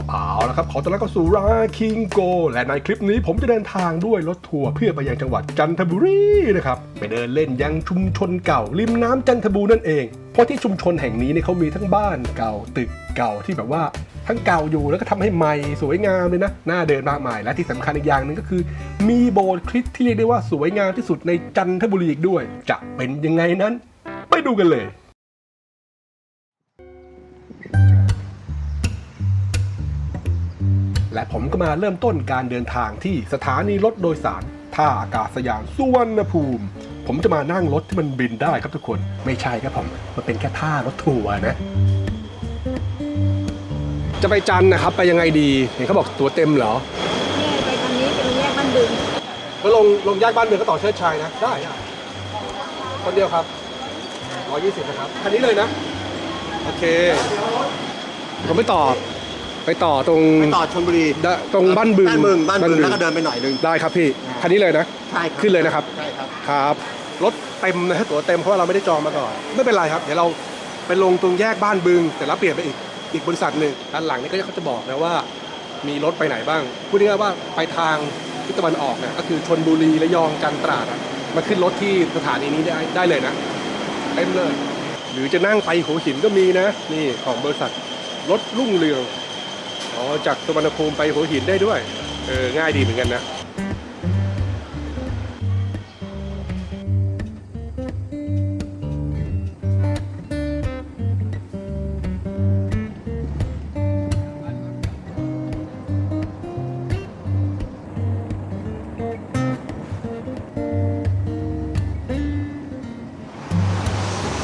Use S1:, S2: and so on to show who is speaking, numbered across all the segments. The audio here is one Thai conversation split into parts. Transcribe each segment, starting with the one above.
S1: ก็เอาล้วครับ ขอต้อนรับเข้าสู่ราคิงโก และในคลิปนี้ผมจะเดินทางด้วยรถทัวร์เพื่อไปยังจังหวัดจันทบุรีนะครับ ไปเดินเล่นยังชุมชนเก่า ริมน้ำจันทบูรนั่นเอง เพราะที่ชุมชนแห่งนี้เนี่ยเขามีทั้งบ้านเก่าตึกเก่าที่แบบว่าทั้งเก่าอยู่แล้วก็ทำให้ใหม่สวยงามเลยนะน่าเดินมากมายและที่สำคัญอีกอย่างหนึ่งก็คือ มีโบสถ์คริสต์ที่เรียกได้ว่าสวยงามที่สุดในจันทบุรีอีกด้วย จะเป็นยังไงนั้น ไปดูกันเลย และผมก็มาเริ่มต้นการเดินทางที่สถานีรถโดยสารท่าอากาศยานสุวรรณภูมิ ผมจะมานั่งรถที่มันบินได้ครับทุกคน ไม่ใช่ครับผม มันเป็นแค่ท่ารถทัวร์นะ จะไปจันทร์นะครับ ไปยังไงดี เห็นเขาบอกตัวเต็มเหรอ
S2: นี่ไปทางนี้เป็นแยกบ้านดึง
S1: ก็ลงลงแยกบ้านเมืองก็ต่อเชิดชัยนะได้ได้ คนเดียวครับ120นะครับ คันนี้เลยนะ โอเค ผมไม่ต่อ ไปต่อตรง
S3: ไปต่อชลบุรี
S1: ได้ตรงบ้านบึง
S3: บ้านบึงบ้านบึง
S1: บ้านบึง
S3: แล้วก็เดินไปหน่อยนึง
S1: ได้ครับพี่คันนี้เลยนะ
S3: ใช่ครับ
S1: ขึ้นเลยนะครับ
S3: ใช่ครับ
S1: ครับรถเต็มนะฮะตั๋วเต็มเพราะว่าเราไม่ได้จองมาก่อนไม่เป็นไรครับเดี๋ยวเราไปลงตรงแยกบ้านบึง แต่ละเปลี่ยนไปอีกอีกบริษัทหนึ่งด้านหลังนี่ก็เขาจะบอกนะว่ามีรถไปไหนบ้างพูดง่ายๆว่าไปทางทิศตะวันออกนะก็คือชนบุรีระยองจันทร์ตราดอะมาขึ้นรถที่สถานีนี้ได้ได้เลยนะเต็มเลย หรือจะนั่งไปหัวหินก็มีนะ นี่ของบริษัทรถรุ่งเรือง อ๋อจากสุวรรณภูมิไปหัวหินได้ด้วย เออ ง่ายดีเหมือนกันนะ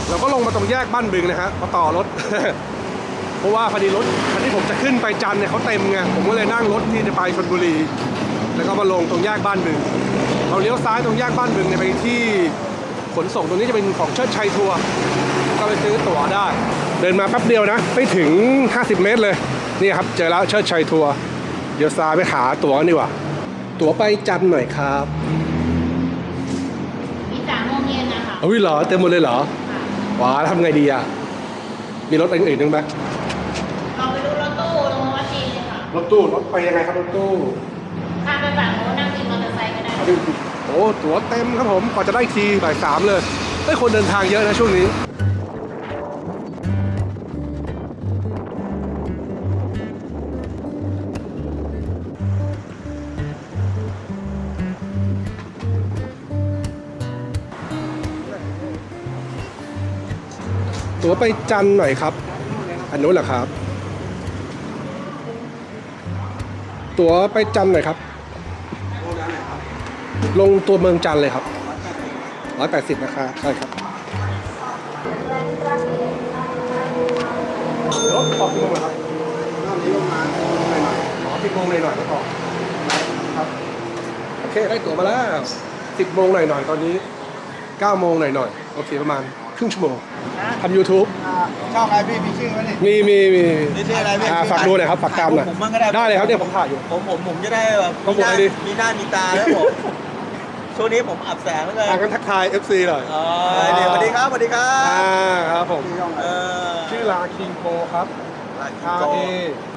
S1: เราก็ลงมาตรงแยกบ้านบึงนะฮะมาต่อรถ ราะว่าพอดีรถคันที่ผมจะขึ้นไปจันทร์เนี่ยเขาเต็มไงผมก็เลยนั่งรถที่จะไปชลบุรี แล้วก็มาลงตรงแยกบ้านบึงเราเลี้ยวซ้ายตรงแยกบ้านบึงเนี่ยไปที่ขนส่งตรงนี้จะเป็นของเชิดชัยทัวร์ก็ไปซื้อตั๋วได้ เดินมาแป๊บเดียวนะไม่ถึง 50 เมตรเลยนี่ครับเจอแล้วเชิดชัยทัวร์เดี๋ยวซ้ายไปหาตั๋วกันดีกว่า ตั๋วไปจันทร์หน่อยครับ
S2: มีสามโมงเย็นนะคะ
S1: เอาวิเหรอเต็มหมดเลยเหรอว้าทำไงดีอะมีรถอื่นๆนึงไหม
S2: รถตู้
S1: รถไปยังไงครับรถตู้
S2: ข้ามไปฝั่งโน้นนั่งวินมอเตอร์ไซค์ก็ได้
S1: เอาดิโอ้ตั๋วเต็มครับผมกว่าจะได้ทีบ่ายสามเลยเฮ้ยคนเดินทางเยอะนะช่วงนี้ ตั๋วไปจันทร์หน่อยครับ อันนู้นเหรอครับ ตั๋วไปจันหน่อยครับ ลงตัวเมืองจันเลยครับร้อยแปดสิบราคาใช่ครับรถออกกี่โมงครับ
S3: รอบนี้ลงมา
S1: อ๋อสิบโมงหน่อยหน่อยๆก็พอครับโอเคได้ตั๋วมาแล้วสิบโมงหน่อยหน่อยตอนนี้เก้าโมงหน่อยหน่อยโอเคประมาณ ครึ่งชั่วโมงทำ YouTube
S3: ช่องอะไรพี่มีชื่อไหมนี่
S1: มีมีมี
S3: นี่ชื่ออะไรพี่
S1: อ่าฝากดูหน่อยครับฝากตามหน่อย
S3: ผมบ้างก็ได้
S1: ได้เลยครับเนี่ยผมถ่ายอยู่
S3: ผมผมผมจะได้แบบ
S1: ต้องบอกอะไรดี
S3: มีหน้ามีตาแล้วผมช่วงนี้ผมอับแสงเหลือเกิน
S1: อ่ากันทักทาย FC หน่อย
S3: เออเดี๋ยวสวัสดีครับสวัสดีครั
S1: อ่า
S3: บ
S1: ครับผม
S3: เออ
S1: ชื่อลาคิงโกครับ R A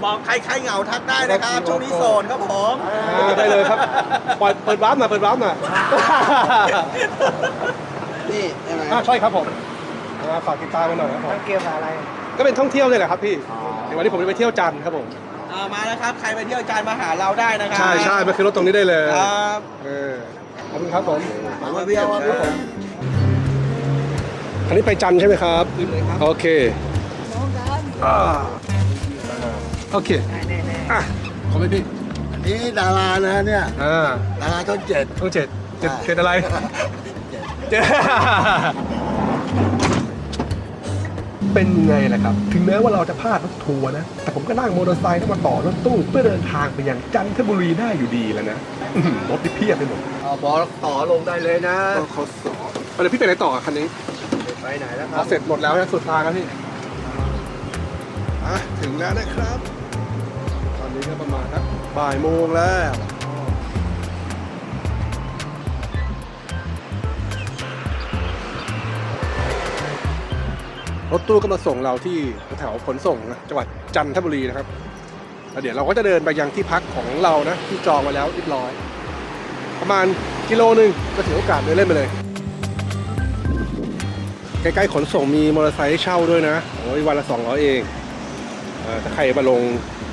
S3: บอกใครใครเหงาทักได้นะครับ ช่วงนี้โสดครับผม
S1: อ่าได้เลยครับปล่อยเปิดวาร์ปหน่อยเปิดวาร์ปหน่อย
S3: นี่ใช่ไหม
S1: อ่าใช่ครับผม อ่าฝากติดตามกันหน่อยครับผม
S3: เกี่ยวกับอะไร
S1: ก็เป็นท่องเที่ยวเลยแหละครับพี่เดี๋ยววันนี้ผมจะไปเที่ยวจันทร์ครับผม
S3: อ่ามาแล้วครับ ใครไปเที่ยวจานมาหาเราได้นะครั
S1: ใช่ใช่มาขึ้นรถตรงนี้ได้เลย
S3: ครับ
S1: เออขอบคุณครับผม
S3: มาเที่ยวครับผม
S1: อันนี้ไปจันทร์ใช่ไหมครับ
S3: ขึ้นเลยครับ
S1: โอเคอ่าโอเคอะขอบคุณพี่
S3: นี่ดารานะเนี่ย
S1: อ่า
S3: ดาราต้นเจ็ด
S1: ต้องเจ็ดเจ็ดเจ็ดอะไรเจ็ด เป็นยังไงล่ะครับ ถึงแม้ว่าเราจะพลาดรถทัวร์นะ แต่ผมก็นั่งมอเตอร์ไซค์แล้วมาต่อรถตู้เพื่อเดินทางไปยังจันทบุรีได้อยู่ดีแล้วนะอื้อหือรถที่เพียบไปหมด
S3: เอาบอลต่อลงได้เลยนะ
S1: เขาสอเดี๋ยวพี่ไปไหนต่อคันนี้
S3: ไปไหนแล้วค
S1: พ
S3: รั
S1: อบเสร็จหมดแล้วนะสุดทางแล้วพี่อะถึงแล้วนะครับ ตอนนี้ก็ประมาณครับบ่ายโมงแล้ว รถตู้ก็มาส่งเราที่แถวขนส่งนะจังหวัดจันทบุรีนะครับเอแล้วเดี๋ยวเราก็จะเดินไปยังที่พักของเรานะที่จองมาแล้วเรียบร้อย ประมาณกิโลหนึ่งก็ถือโอกาสเดินเล่นไปเลยใกล้ๆขนส่งมีมอเตอร์ไซค์ให้เช่าด้วยนะโอ้ยวันละ200เองเออถ้าใครมาลง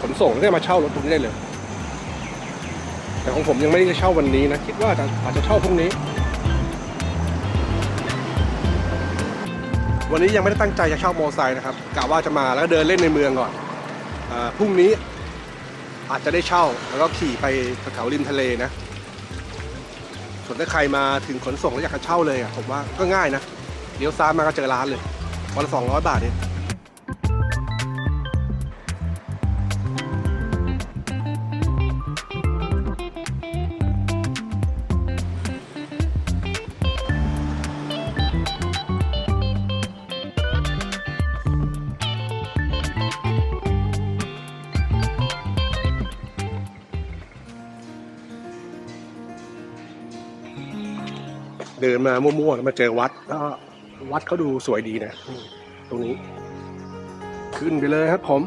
S1: ขนส่งก็มาเช่ารถตรงนี้ได้เลย แต่ของผมยังไม่ได้เช่าวันนี้นะ คิดว่าอาจจะเช่าพรุ่งนี้ วันนี้ยังไม่ได้ตั้งใจจะเช่ามอไซค์นะครับกะว่าจะมาแล้วก็เดินเล่นในเมืองก่อนอพรุ่งนี้อาจจะได้เช่าแล้วก็ขี่ไปแถวริมทะเลนะส่วนถ้าใครมาถึงขนส่งแล้วอยากจะเช่าเลยอะผมว่าก็ง่ายนะเลี้ยวซ้ายมาก็เจอร้านเลยวันละสองร้อยบาทเอง เดินมามั่วๆแล้วมาเจอวัดแล้ววัดเขาดูสวยดีนะตรงนี้ ขึ้นไปเลยครับผม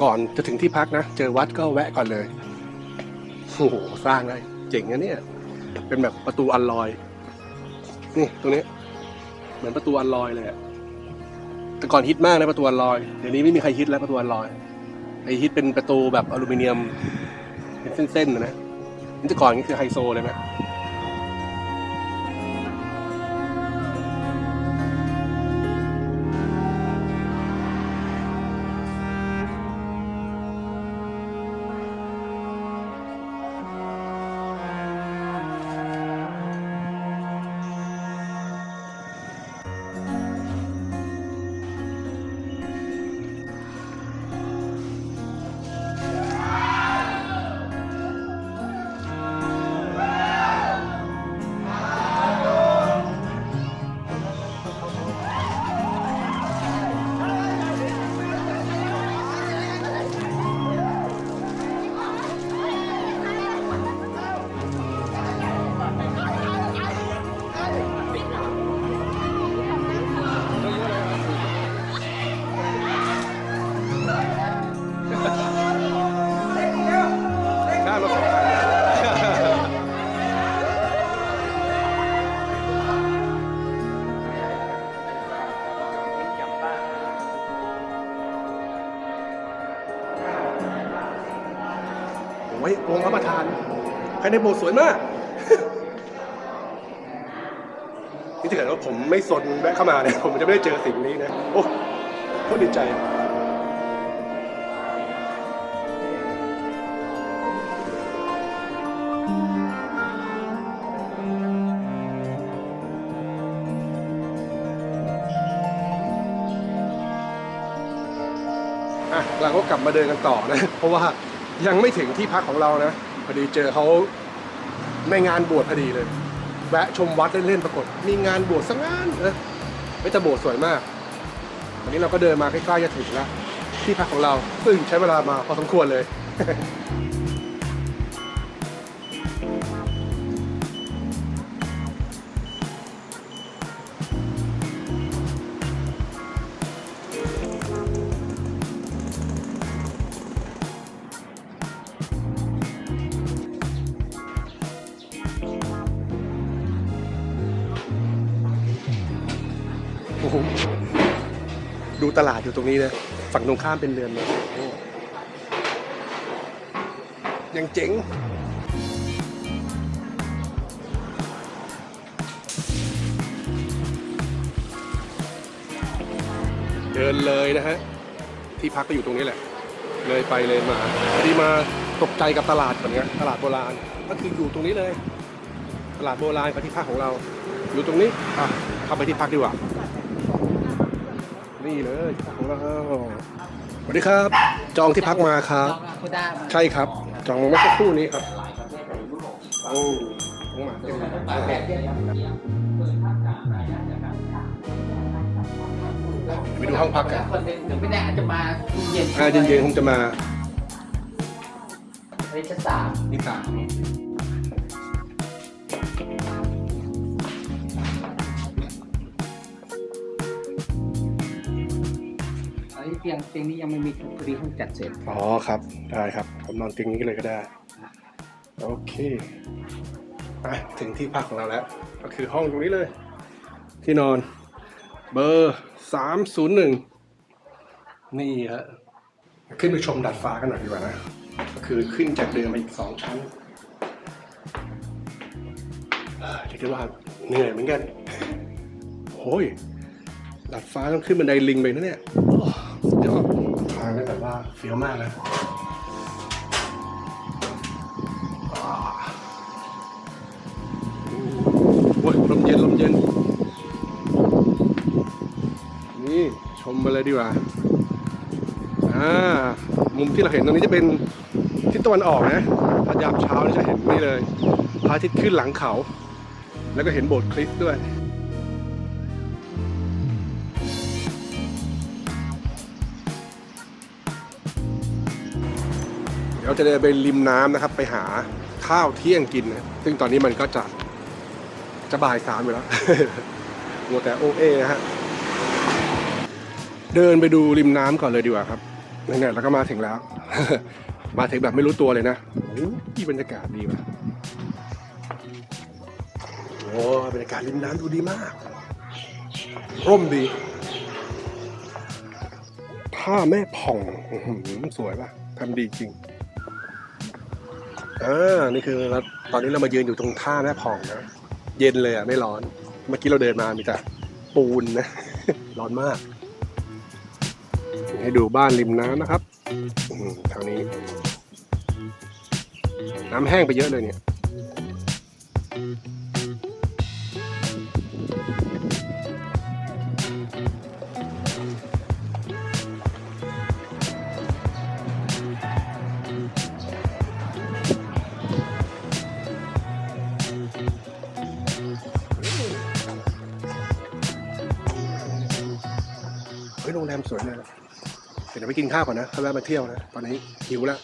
S1: ก่อนจะถึงที่พักนะ เจอวัดก็แวะก่อนเลยโอ้โหสร้างได้เจ๋งนะเนี่ย เป็นแบบประตูอัลลอย นี่ตรงนี้ เหมือนประตูอัลลอยเลยแต่ก่อนฮิตมากนะประตูอัลลอยเดี๋ยวนี้ไม่มีใครฮิตแล้วประตูอัลลอยไอฮิตเป็นประตูแบบอลูมิเนียมเป็นเส้นๆนะ นี่แต่ก่อนนี่คือไฮโซเลยไหม ในโบสถ์สวยมาก นี่ถ้าเกิดว่าผมไม่สนแวะเข้ามาเนี่ยผมจะไม่ได้เจอสิ่งนี้นะ โอ้โคตรดีใจอะเราก็กลับมาเดินกันต่อนะ เพราะว่ายังไม่ถึงที่พักของเรานะ พอดีเจอเขา ในงานบวชพอดีเลย แวะชมวัดเล่นๆปรากฏ มีงานบวชสักงานเออไม่แต่โบสถ์สวยมากวันนี้เราก็เดินมาใกล้ๆจะถึงแล้วที่พักของเราซึ่งใช้เวลามาพอสมควรเลย ตลาดอยู่ตรงนี้นะฝั่งตรงข้ามเป็นเรือนเลยยังเจ๋งเดินเลยนะฮะ ที่พักก็อยู่ตรงนี้แหละ เลยไปเลยมาพอดีมาตกใจกับตลาดก่อนไงตลาดโบราณ ก็คืออยู่ตรงนี้เลย ตลาดโบราณกับที่พักของเรา อยู่ตรงนี้อะเข้าไปที่พักดีกว่า นี่เลยที่พักของเราสวัสดีครับ จองที่พักมาครับ ใช่ครับ จองมาเมื่อสักครู่นี้ครับโอ้น้องหมาเต็มไปดูห้องพักกัน
S4: คนหนึ่งถึงไม่แน่อาจจะมาเย็น
S1: อ่าเย็นๆคงจะมา
S4: อันนี้ชั้นสาม
S1: นี่สาม
S4: เตียงเตียงนี้ยังไม่มีพอดีเพิ่งจัดเสร็จ
S1: อ๋อครับ ได้ครับ ผมนอนเตียงนี้เลยก็ได้ โอเคอะถึงที่พักของเราแล้ว ก็คือห้องตรงนี้เลย ที่นอน เบอร์สามศูนย์หนึ่งนี่ฮะขึ้นไปชมดาดฟ้ากันหน่อยดีกว่านะก็คือขึ้นจากเดิมมาอีกสองชั้นเอ่อเรียกได้ว่าเหนื่อยเหมือนกันโอ้ยดาดฟ้าต้องขึ้นบันไดลิงไปนะเนี่ยโอ้สุดยอดทางก็แบบว่าเฟี้ยวมากเลยโอ้ยลมเย็นลมเย็น นี่ชมมาเลยดีกว่า อ่า มุมที่เราเห็นตรงนี้จะเป็นทิศตะวันออกนะถ้ายามเช้านี่จะเห็นนี่เลยพระอาทิตย์ขึ้นหลังเขา แล้วก็เห็นโบสถ์คริสต์ด้วย เดี๋ยวจะเดินไปริมน้ำนะครับ ไปหาข้าวเที่ยงกิน ซึ่งตอนนี้มันก็จะจะบ่ายสามอยู่แล้วมัวแต่โอเอฮะเดินไปดูริมน้ำก่อนเลยดีกว่าครับเนี่ยเราก็มาถึงแล้ว มาถึงแบบไม่รู้ตัวเลยนะโอ้ยบรรยากาศดีว่ะโอ้บรรยากาศริมน้ำดูดีมาก ร่มดีท่าแม่ผ่องสวยป่ะทำดีจริง อ่านี่คือเราตอนนี้เรามายืนอยู่ตรงท่าแม่ผ่องนะเย็นเลยอะไม่ร้อน เมื่อกี้เราเดินมามีแต่ปูนนะ ร้อนมาก ให้ดูบ้านริมน้ำนะครับแถวนี้ น้ำแห้งไปเยอะเลยเนี่ย แรมสวยเลยเดี๋ยวไปกินข้าวก่อนนะเขาแวะมาเที่ยวนะ ตอนนี้หิวแล้ว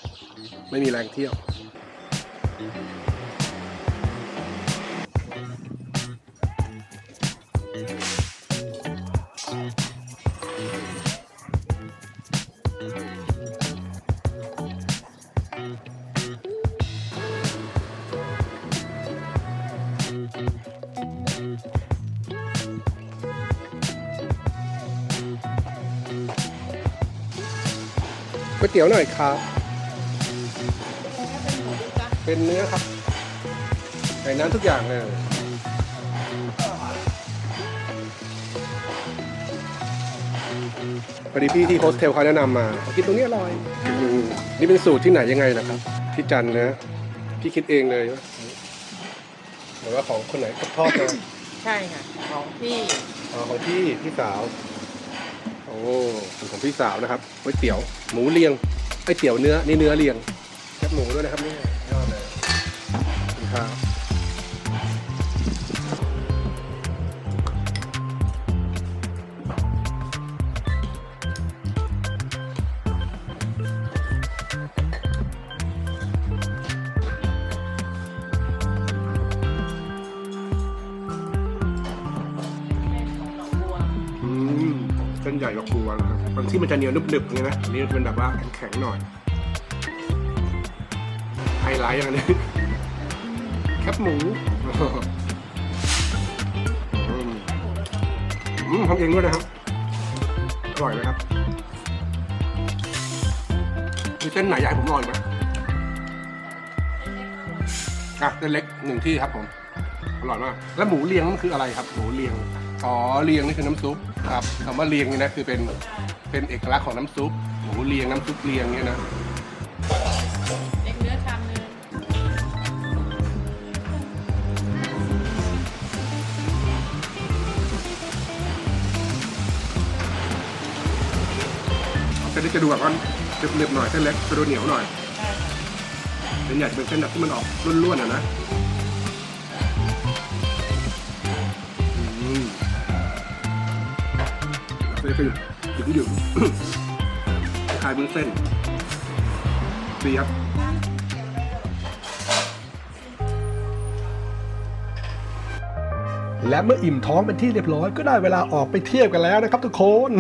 S1: ไม่มีแรงเที่ยว ตี๋ยวหน่อยครับเป็นเนื้อครับใส่น้ำทุกอย่างเลยพอดีพี่ที่โฮสเทลเขาแนะนำมากินตรงนี้อร่อยนี่เป็นสูตรที่ไหนยังไงนะครับ ที่จันนะพี่คิดเองเลยหรือว่าของคนไหนทอดมา
S2: ใช่ค่ะ ของพี่
S1: อ๋อของพี่พี่สาว ส่วนของพี่สาวนะครับก๋วยเตี๋ยวหมูเรียงไอเตี๋ยวเนื้อนี่เนื้อเรียงแคบหมูด้วยนะครับนี่ยอดเลยคุณครับ ญ่กว่าปูนะครับบางที่มันจะเหนียวนึบๆอย่างเงี้นะอันนี้มันเป็นแบบว่าแข็งๆหน่อยไฮไลท์อย่างนี้แคบหมูอืมอืมทำเองด้วยนะครับอร่อยนะครับมีเส้นไหนอยากให้ผมลองอีกไหมอะเส้นเล็กหนึ่งที่ครับผม ร่อยมาก แล้วหมูเรียงมันคืออะไรครับ หมูเรียง อ๋อเรียงนี่คือน้ำซุปครับคำว่าเรียงนี่นะคือเป็น เป็นเอกลักษณ์ของน้ำซุป หมูเรียงน้ำซุปเรียงเนี่ยนะ
S2: เล็กเนื้อชามนึง
S1: เส้นนี้จะดูแบบว่าเนึบๆหน่อยเส้นเล็กจะดูเหนียวหน่อยเส้นใหญ่จะเป็นเส้นแบบที่มันออกร่วนๆอะนะ จะหยุ่มยุ่มคลายมือเส้นดีครับและเมื่ออิ่มท้องเป็นที่เรียบร้อยก็ได้เวลาออกไปเที่ยวกันแล้วนะครับทุกคน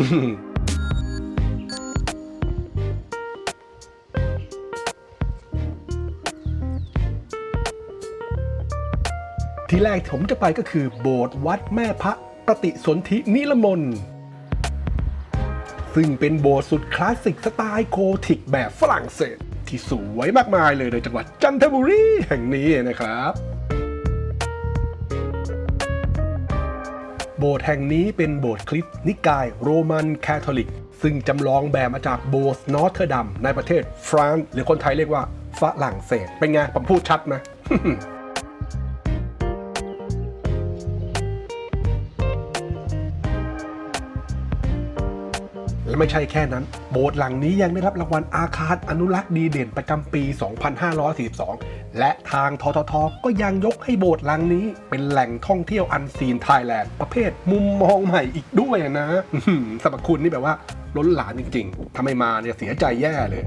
S1: ที่แรกผมจะไปก็คือโบสถ์วัดแม่พระปฏิสนธินิลมน ซึ่งเป็นโบสถ์สุดคลาสสิกสไตล์โกธิกแบบฝรั่งเศส ที่สวยมากมายเลยในจังหวัดจันทบุรีแห่งนี้นะครับโบสถ์แห่งนี้เป็นโบสถ์คริสต์นิกายโรมันคาทอลิก ซึ่งจำลองแบบมาจากโบสถ์นอร์เทอร์ดัมในประเทศ ฟรานซ์หรือคนไทยเรียกว่าฝรั่งเศส เป็นไง ผมพูดชัดไหม และไม่ใช่แค่นั้น โบสถ์หลังนี้ยังได้รับรางวัลอาคารอนุรักษ์ดีเด่นประจำปี 2542 และทางทททก็ยังยกให้โบสถ์หลังนี้ เป็นแหล่งท่องเที่ยวอันซีนไทยแลนด์ประเภทมุมมองใหม่อีกด้วยนะสรรพคุณนี่แบบว่าล้นหลามจริงๆถ้าไมมาเนี่ยเสียใจแย่เลย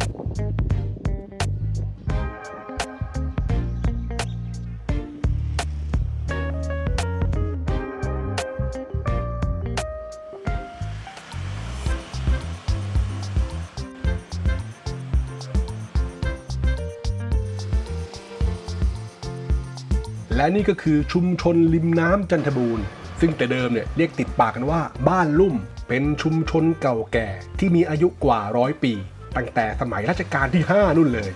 S1: และนี่ก็คือชุมชนริมน้ำจันทบูรณ์ ซึ่งแต่เดิมเนี่ยเรียกติดปากกันว่าบ้านลุ่ม เป็นชุมชนเก่าแก่ที่มีอายุกว่าร้อยปี ตั้งแต่สมัยรัชกาลที่ 5 นู่นเลย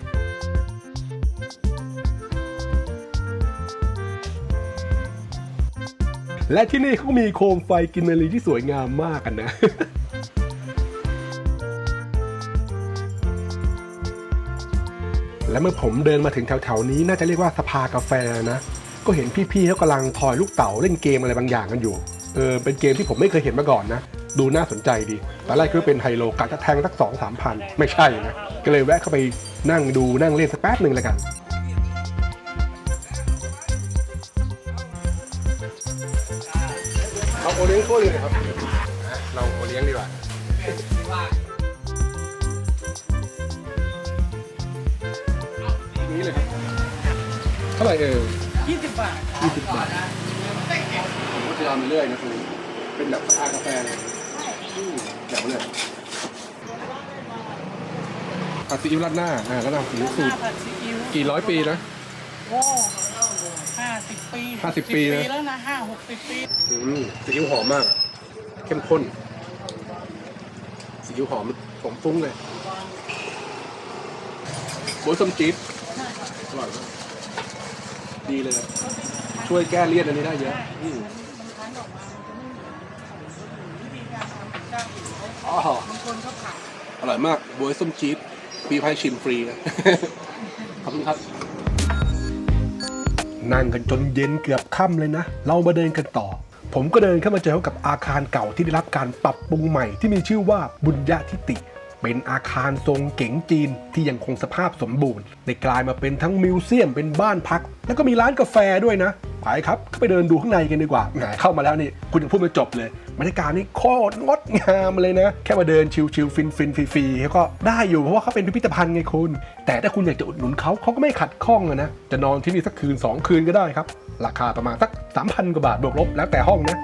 S1: และที่นี่เขามีโคมไฟกินนารีที่สวยงามมากกันนะ และเมื่อผมเดินมาถึงแถวๆนี้น่าจะเรียกว่าสภากาแฟนะ ก็เห็นพี่ๆเขากำลังทอยลูกเต๋าเล่นเกมอะไรบางอย่างกันอยู่เออเป็นเกมที่ผมไม่เคยเห็นมาก่อนนะ ดูน่าสนใจดีตอนแรกคิดว่าเป็นไฮโลกะจะแทงสักสองสามพันไม่ใช่นะ ก็เลยแวะเข้าไปนั่งดูนั่งเล่นสักแป๊บหนึ่งแล้วกันเราโอเลี้ยงถ้วยเลยครับเราโอเลี้ยงดีกว่านี้เลยครับเท่าไหร่เอ อ
S2: 20บาท
S1: ยี่สิบบาทผมก็จะเอาไปเรื่อยนะคุณเป็นแบบชากาแฟเลยอืมแจ๋วเลยผัดซีอิ๊วราดหน้าอ่าแล้วนำซีอิ๊วสูตร
S2: ผัดซีอิ๊ว
S1: กี่ร้อยปีนะ
S2: โอ้ห้าสิบปี
S1: ห้าสิบปีนะ
S2: แล้วนะห้าหกสิบปี
S1: อืมซีอิ๊วหอมมากอะเข้มข้นซีอิ๊วหอมผมฟุ้งเลยโบยส้มจี๊ดอร่อยมาก ดีเลยครับช่วยแก้เลี่ยนอันนี้ได้เยอะอืมอ๋ออร่อยมากโบยส้มจี๊ดปีพายชิมฟรีนะ ขอบคุณครับ นั่งกันจนเย็นเกือบค่ำเลยนะ เรามาเดินกันต่อ ผมก็เดินเข้ามาเจอกับอาคารเก่าที่ได้รับการปรับปรุงใหม่ที่มีชื่อว่าบุญญาทิติ เป็นอาคารทรงเก๋งจีนที่ยังคงสภาพสมบูรณ์ได้กลายมาเป็นทั้งมิวเซียมเป็นบ้านพัก แล้วก็มีร้านกาแฟด้วยนะไปครับเข้าไปเดินดูข้างในกันดีกว่าแหมเข้ามาแล้วนี่คุณยังพูดไม่จบเลยบรรยากาศนี่โคตรงดงามเลยนะ แค่มาเดินชิลๆฟินฟินๆฟรีๆเขาก็ได้อยู่เพราะว่าเขาเป็นพิพิธภัณฑ์ไงคุณ แต่ถ้าคุณอยากจะอุดหนุนเขาเขาก็ไม่ขัดข้องอะนะจะนอนที่นี่สักคืน 2 คืนก็ได้ครับ ราคาประมาณสัก 3,000 กว่าบาทบวกลบแล้วแต่ห้องนะ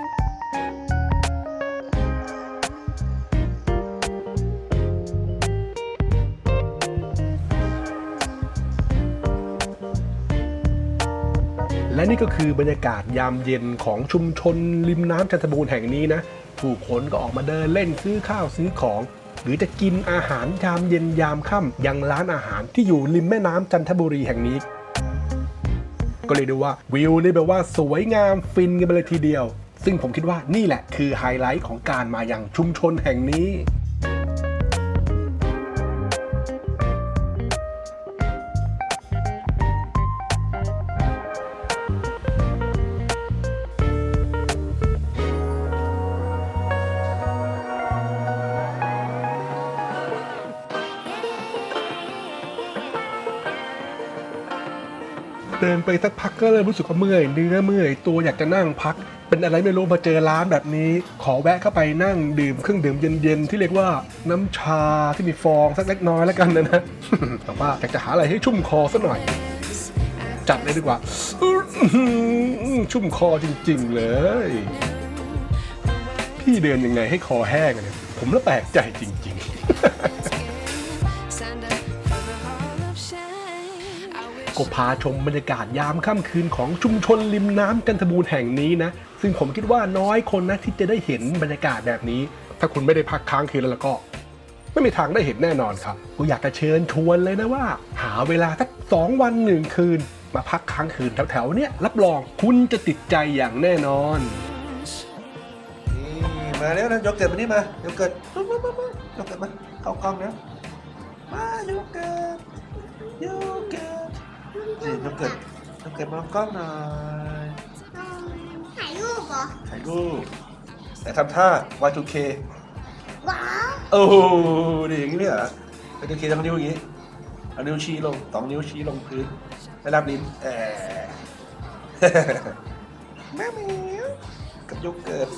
S1: และนี่ก็คือบรรยากาศยามเย็นของชุมชนริมน้ำจันทบูรณ์แห่งนี้นะผู้คนก็ออกมาเดินเล่นซื้อข้าวซื้อของ หรือจะกินอาหารยามเย็นยามค่ำยังร้านอาหารที่อยู่ริมแม่น้ำจันทบุรีแห่งนี้ ก็เลยดูว่าวิวนี่แบบว่าสวยงามฟินกันไปเลยทีเดียว ซึ่งผมคิดว่านี่แหละคือไฮไลท์ของการมาอย่างชุมชนแห่งนี้ เดินไปสักพักก็เริ่มรู้สึกว่าเมื่อยเนื้อเมื่อยตัวอยากจะนั่งพัก เป็นอะไรไม่รู้มาเจอร้านแบบนี้ ขอแวะเข้าไปนั่งดื่มเครื่องดื่มเย็นๆที่เรียกว่าน้ำชาที่มีฟองสักเล็กน้อยแล้วกันนะนะแต่ว่าอยากจะหาอะไรให้ชุ่มคอสักหน่อย จัดเลยดีกว่าชุ่มคอจริง ๆ เลย พี่เดินยังไงให้คอแห้งเนี่ยผมละแปลกใจจริง ก็พาชมบรรยากาศยามค่ำคืนของชุมชนริมน้ำจันทบูรณ์แห่งนี้นะ ซึ่งผมคิดว่าน้อยคนนะที่จะได้เห็นบรรยากาศแบบนี้ ถ้าคุณไม่ได้พักค้างคืนแล้วก็ ไม่มีทางได้เห็นแน่นอนครับกูอยากจะเชิญชวนเลยนะว่า หาเวลาสักสองวันหนึ่งคืน มาพักค้างคืนแถวๆเนี้ยรับรองคุณจะติดใจอย่างแน่นอน
S5: นี่มาแล้วนะโยเกิร์ตมานี่มาโยเกิร์ตมามามามาโยเกิร์ตมาเข้ากล้องแล้วมาโยเกิร์ตโยเกิร์ต นี่โยเกิร์ตโยเกิร์ตมองกล้องหน่อย
S2: ถ่ายรูปเหรอ
S5: ถ่ายรูปแต่ทำท่า Y2K
S2: ว้าว
S5: โอ้โหดีอย่างนี้เลยเหรอ Y2K ต้องนิ้วอย่างนี้เอานิ้วชี้ลงสองนิ้วชี้ลงพื้นแล้วรับลิ้นแอะแม่แมวกับโยเกิร์ต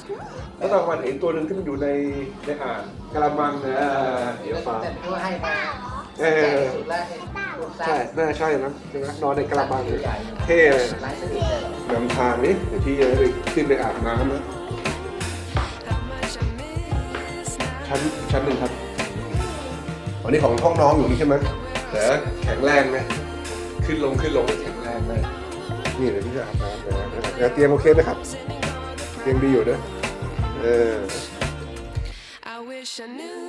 S1: แล้วตอนวันเห็นตัวหนึ่งที่มันอยู่ในในอ่างกระมังนะเดี๋ยวฟ้า
S4: แต่ตัวให้มา
S1: เออ
S4: สุดแรก ให้ลูก
S1: ใช่น่าใช่นะใช่ไหมนอนในกระมังเลยเท่เลยนะ
S4: หลายชนิดเลย
S1: นำทางนี้เดี๋ยวพี่จะไปขึ้นไปอาบน้ำนะชั้นชั้นหนึ่งครับวันนี้ของห้องน้องอยู่นี่ใช่ไหมแต่แข็งแรงไหมขึ้นลงขึ้นลงแข็งแรงไหมนี่เดี๋ยวพี่จะอาบน้ำนะเดี๋ยวเตียงโอเคไหมครับเตียงดีอยู่นะเออ
S6: I wish I knew